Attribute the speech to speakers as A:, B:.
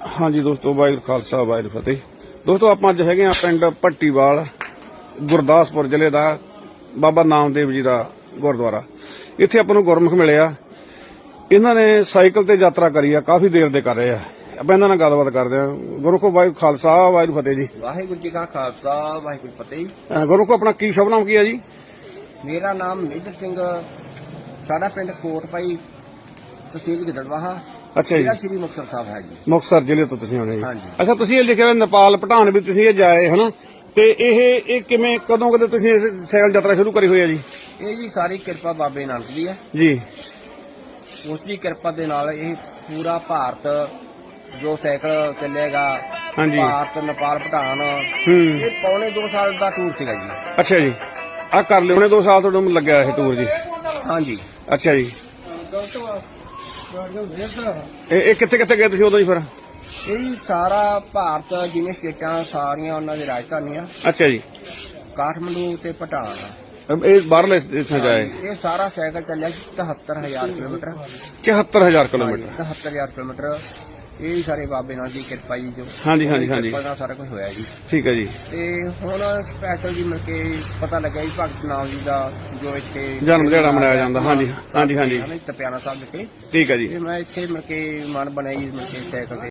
A: ਹਾਂਜੀ ਦੋਸਤੋ ਵਾਹਿਗੁਰੂ ਖਾਲਸਾ ਵਾਹਿਗੁਰੂ ਫਤਿਹ। ਦੋਸਤੋ ਆਪਾਂ ਅੱਜ ਹੈਗੇ ਆ ਪਿੰਡ ਭੱਟੀਵਾਲ ਗੁਰਦਾਸਪੁਰ ਜ਼ਿਲ੍ਹੇ ਦਾ ਬਾਬਾ ਨਾਮਦੇਵ ਜੀ ਦਾ ਗੁਰਦੁਆਰਾ। ਇੱਥੇ ਆਪਾਂ ਨੂੰ ਗੁਰਮੁਖ ਮਿਲਿਆ। ਇਹਨਾਂ ਨੇ ਸਾਈਕਲ ਤੇ ਯਾਤਰਾ ਕਰੀ ਆ ਕਾਫੀ ਦੇਰ ਦੇ ਕਰ ਰਹੇ ਆ। ਆਪਾਂ ਇਹਨਾਂ ਨਾਲ ਗੱਲਬਾਤ ਕਰਦੇ ਆ। ਗੁਰੂ ਕੋ ਵਾਹਿਗੁਰੂ ਖਾਲਸਾ ਵਾਹਿਗੁਰੂ ਫਤਿਹ ਜੀ।
B: ਵਾਹਿਗੁਰੂ ਜੀ ਕਾ ਖਾਲਸਾ ਵਾਹਿਗੁਰੂ ਫਤਿਹ।
A: ਗੁਰੂ ਕੋ ਆਪਣਾ ਕੀ ਸ਼ੁਭ ਨਾਮ ਕੀ ਹੈ ਜੀ?
B: ਮੇਰਾ ਨਾਮ ਮੇਜਰ ਸਿੰਘ ਸਾਡਾ ਪਿੰਡ ਕੋਟਪਾਈ ਤਹਿਸੀਲ ਗਿੱਦੜਵਾਹਾ।
A: ਅੱਛਾ ਜੀ।
B: ਜ਼ਿਲ੍ਹਾ ਸ੍ਰੀ ਮੁਕਤਸਰ ਸਾਹਿਬ ਹੈ ਜੀ।
A: ਮੁਕਤਸਰ ਜ਼ਿਲ੍ਹੇ ਤੋਂ ਤੁਸੀਂ ਆਉਣੇ ਜੀ।
B: ਹਾਂਜੀ।
A: ਅੱਛਾ ਤੁਸੀਂ ਇਹ ਲਿਖਿਆ ਹੋਇਆ ਨੇਪਾਲ ਭੂਟਾਨ ਵੀ ਤੁਸੀਂ ਇਹ ਜਾਏ ਹਨਾ? ਤੇ ਇਹ ਇਹ ਕਿਵੇਂ ਕਦੋਂ ਕਦੇ ਤੁਸੀਂ ਇਹ ਸਾਈਕਲ ਯਾਤਰਾ ਸ਼ੁਰੂ ਕਰੀ ਹੋਈ ਹੈ ਜੀ?
B: ਇਹ ਜੀ ਸਾਰੀ ਕਿਰਪਾ ਬਾਬੇ ਨਾਨਕ ਦੀ ਹੈ।
A: ਜੀ।
B: ਉਸ ਦੀ ਕਿਰਪਾ ਦੇ ਨਾਲ ਇਹ ਪੂਰਾ ਭਾਰਤ ਜੋ ਸਾਈਕਲ ਚੱਲੇਗਾ
A: ਹਾਂਜੀ।
B: ਭਾਰਤ ਨੇਪਾਲ ਭੂਟਾਨ
A: ਹੂੰ।
B: ਇਹ ਪੌਣੇ 2 ਸਾਲ ਦਾ ਟੂਰ ਸੀਗਾ ਜੀ।
A: ਅੱਛਾ ਜੀ। ਆ ਕਰ ਲਿਓ ਉਹਨੇ 2 ਸਾਲ ਤੁਹਾਨੂੰ ਲੱਗਿਆ ਇਹ ਟੂਰ ਜੀ।
B: ਹਾਂਜੀ।
A: ਅੱਛਾ ਜੀ। ਇਹ ਇਹ ਕਿੱਥੇ ਕਿੱਥੇ ਗਏ ਤੁਸੀਂ ਉਦੋਂ ਜੀ ਫਿਰ?
B: ਇਹ ਸਾਰਾ ਭਾਰਤ ਜਿੰਨੇ ਸਟੇਟਾਂ ਸਾਰੀਆਂ ਉਹਨਾਂ ਦੀ ਰਾਜਧਾਨੀਆਂ।
A: ਅੱਛਾ ਜੀ।
B: ਕਾਠਮੰਡੂ ਤੇ ਭੂਟਾਨ
A: ਇਹ ਬਾਹਰਲੇ ਇੱਥੇ ਜਾਏ।
B: ਇਹ ਸਾਰਾ ਸਾਈਕਲ ਚੱਲਿਆ 77000 ਕਿਲੋਮੀਟਰ।
A: 74000 ਕਿਲੋਮੀਟਰ।
B: 77000 ਕਿਲੋਮੀਟਰ। ਇਹ ਹੀ ਸਾਰੇ ਬਾਬੇ ਨਾਲ ਦੀ ਕਿਰਪਾ ਜੀ ਜੋ
A: ਹਾਂਜੀ, ਹਾਂਜੀ, ਹਾਂਜੀ।
B: ਕਿਰਪਾ ਨਾਲ ਸਾਰਾ ਕੁਝ ਹੋਇਆ ਜੀ।
A: ਠੀਕ ਹੈ ਜੀ।
B: ਤੇ ਹੁਣ ਸਪੈਸ਼ਲ ਜੀ ਮਿਲ ਕੇ ਪਤਾ ਲੱਗਾ ਜੀ ਭਗਤ ਨਾਮ ਜੀ ਦਾ ਜੋ ਇੱਥੇ
A: ਜਨਮ ਦਿਹਾੜਾ ਮਨਾਇਆ ਜਾਂਦਾ। ਹਾਂਜੀ ਹਾਂਜੀ ਹਾਂਜੀ।
B: ਤਪਿਆਣਾ ਸਾਹਿਬ ਵਿਖੇ।
A: ਠੀਕ ਹੈ ਜੀ।
B: ਤੇ ਮੈਂ ਇੱਥੇ ਮਿਲ ਕੇ ਮਨ ਬਣਾਈ ਮਿਲ ਕੇ ਸਾਈਕਲ ਤੇ